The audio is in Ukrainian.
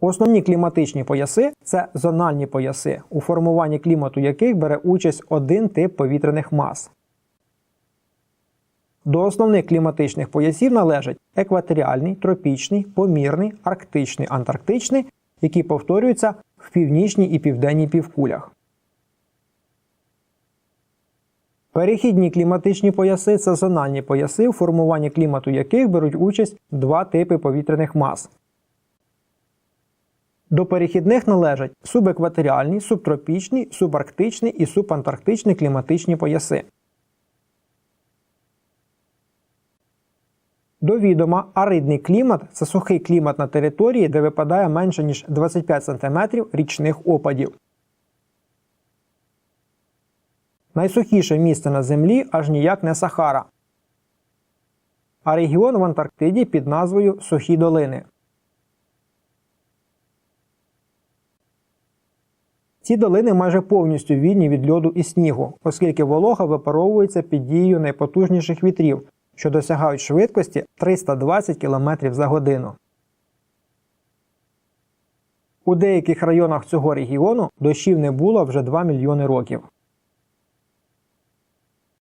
Основні кліматичні пояси це зональні пояси, у формуванні клімату яких бере участь один тип повітряних мас. До основних кліматичних поясів належать екваторіальний, тропічний, помірний, арктичний, антарктичний, які повторюються в північній і південній півкулях. Перехідні кліматичні пояси це зональні пояси, у формуванні клімату яких беруть участь два типи повітряних мас. До перехідних належать субекваторіальні, субтропічні, субарктичні і субантарктичні кліматичні пояси. До відома, аридний клімат це сухий клімат на території, де випадає менше ніж 25 см річних опадів. Найсухіше місце на землі аж ніяк не Сахара, а регіон в Антарктиді під назвою Сухі долини. Ці долини майже повністю вільні від льоду і снігу, оскільки волога випаровується під дією найпотужніших вітрів, що досягають швидкості 320 км за годину. У деяких районах цього регіону дощів не було вже 2 мільйони років.